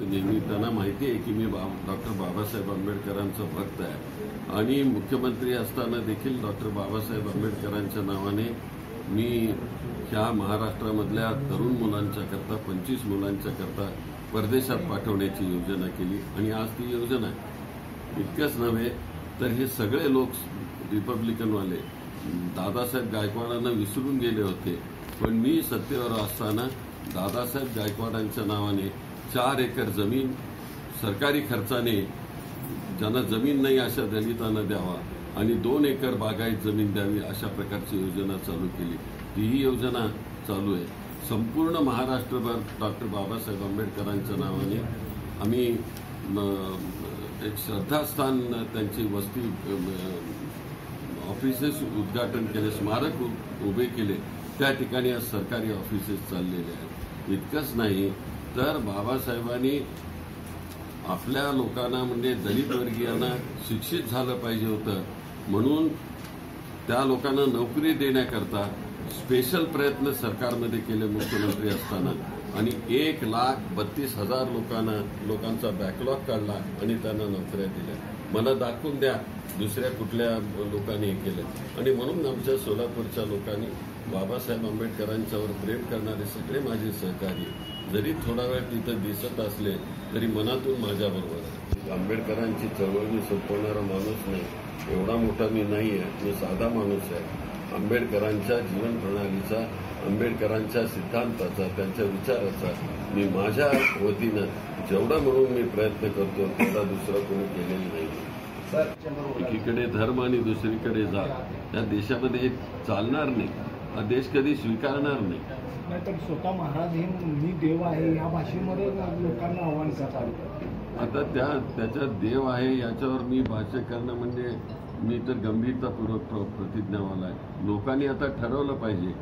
नेहमी त्यांना माहिती आहे की मी बा डॉक्टर बाबासाहेब आंबेडकरांचा भक्त आहे. आणि मुख्यमंत्री असताना देखील डॉक्टर बाबासाहेब आंबेडकरांच्या नावाने मी ह्या महाराष्ट्रामधल्या तरुण मुलांच्या करता पंचवीस मुलांच्या करता परदेशात पाठवण्याची योजना केली. आणि आज ती योजना आहे. इतकंच नव्हे तर हे सगळे लोक रिपब्लिकनवाले दादासाहेब गायकवाडांना विसरून गेले होते. पण मी सत्तेवर असताना दादासाहेब गायकवाडांच्या नावाने चार एकर जमीन सरकारी खर्चाने ज्यांना जमीन नाही अशा दलितांना द्यावा आणि दोन एकर बागायत जमीन द्यावी अशा प्रकारची योजना चालू केली. तीही योजना चालू आहे. संपूर्ण महाराष्ट्रभर डॉक्टर बाबासाहेब आंबेडकरांच्या नावाने आम्ही एक श्रद्धास्थान त्यांची वस्ती ऑफिसेस उद्घाटन केले स्मारक उभे केले. त्या ठिकाणी आज सरकारी ऑफिसेस चाललेले आहेत. इतकंच नाही तर बाबासाहेबांनी आपल्या लोकांना म्हणजे दलित वर्गीयांना शिक्षित झालं पाहिजे होतं. म्हणून त्या लोकांना नोकरी देण्याकरता स्पेशल प्रयत्न सरकारमध्ये केले मुख्यमंत्री असताना. आणि एक लाख बत्तीस हजार लोकांना लोकांचा बॅकलॉग काढला आणि त्यांना नोकऱ्या दिल्या. मला दाखवून द्या दुसऱ्या कुठल्या लोकांनी हे केलं. आणि म्हणून आमच्या सोलापूरच्या लोकांनी बाबासाहेब आंबेडकरांच्यावर प्रेम करणारे सगळे माझे सहकारी जरी थोडा वेळ तिथं दिसत असले तरी मनातून माझ्याबरोबर आहे. आंबेडकरांची चळवळ मी संपवणारा माणूस नाही. एवढा मोठा मी नाही आहे मी साधा माणूस आहे. आंबेडकरांच्या जीवन प्रणालीचा आंबेडकरांच्या सिद्धांताचा त्यांच्या विचाराचा मी माझ्या वतीनं जेवढा म्हणून मी प्रयत्न करतो तेवढा दुसरा कोणी केलेला नाही. एकीकडे धर्म आणि दुसरीकडे जात. या देशामध्ये चालणार नाही. हा देश कधी स्वीकारणार नाही. नाहीतर स्वतः महाराज हे मी देव आहे या भाषेमध्ये लोकांना आव्हान करतात. आता त्या त्याच्यात देव आहे याच्यावर मी भाष्य करणं म्हणजे मी तर गंभीरतापूर्वक प्र- प्रतिज्ञावाला आहे. लोकांनी आता ठरवलं पाहिजे.